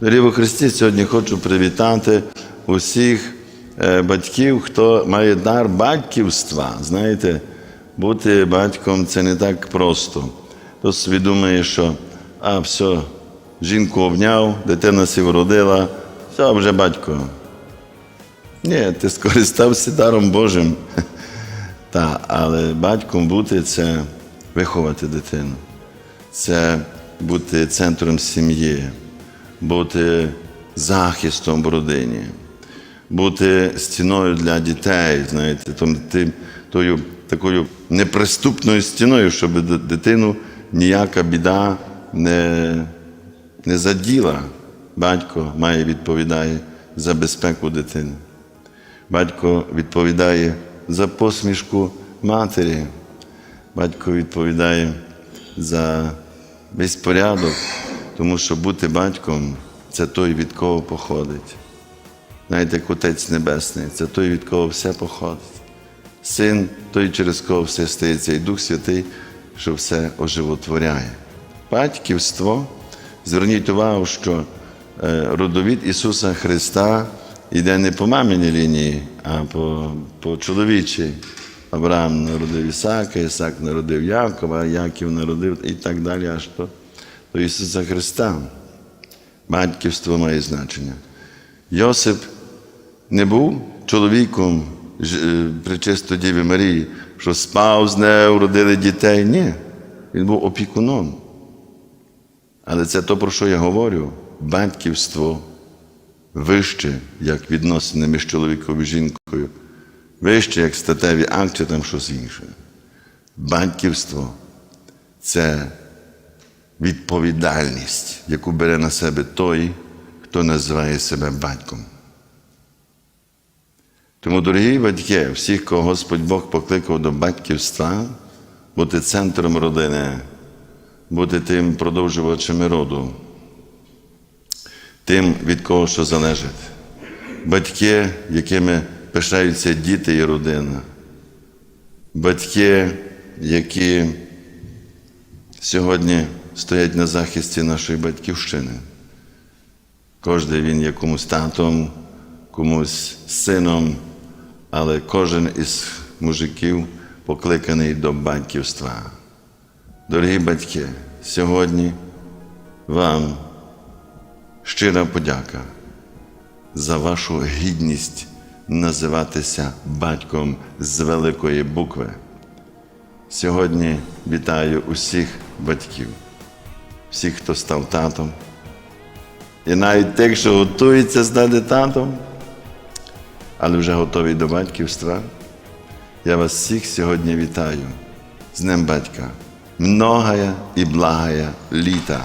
Дорогі Христі, сьогодні хочу привітати усіх е, батьків, хто має дар батьківства. Знаєте, бути батьком це не так просто. Хто собі думає, що а, все, жінку обняв, дитина сі вродила, все, вже батько. Ні, ти скористався даром Божим. Та, але батьком бути це виховати дитину, це бути центром сім'ї, бути захистом в родині, бути стіною для дітей, знаєте, тим- тою такою неприступною стіною, щоб дитину ніяка біда не, не заділа. Батько має відповідає за безпеку дитини. Батько відповідає за посмішку матері. Батько відповідає за весь порядок, тому що бути батьком це той, від кого походить. Знаєте, як Отець Небесний, це той, від кого все походить. Син той, через кого все стається, і Дух Святий, що все оживотворяє. Батьківство, зверніть увагу, що е, родовід Ісуса Христа йде не по маминій лінії, а по, по чоловічій. Авраам народив Ісака, Ісак народив Якова, Яків народив і так далі, аж до, до Ісуса Христа. Батьківство має значення. Йосип не був чоловіком е, Пречистої Діви Марії, що спав з нею, родили дітей. Ні, він був опікуном. Але це то, про що я говорю, батьківство вище, як відносини між чоловіком і жінкою, вище, як статеві акти, там щось інше. Батьківство це відповідальність, яку бере на себе той, хто називає себе батьком. Тому, дорогі батьки, всіх, кого Господь Бог покликав до батьківства, бути центром родини, бути тим продовжувачем роду, тим, від кого що залежить. Батьки, якими пишаються діти і родина. Батьки, які сьогодні стоять на захисті нашої батьківщини. Кожен він є комусь татом, комусь сином, але кожен із мужиків покликаний до батьківства. Дорогі батьки, сьогодні вам щира подяка за вашу гідність називатися батьком з великої букви. Сьогодні вітаю усіх батьків, всіх, хто став татом, і навіть тих, що готуються стати татом, але вже готові до батьківства. Я вас всіх сьогодні вітаю з Днем Батька. Многая і благая літа.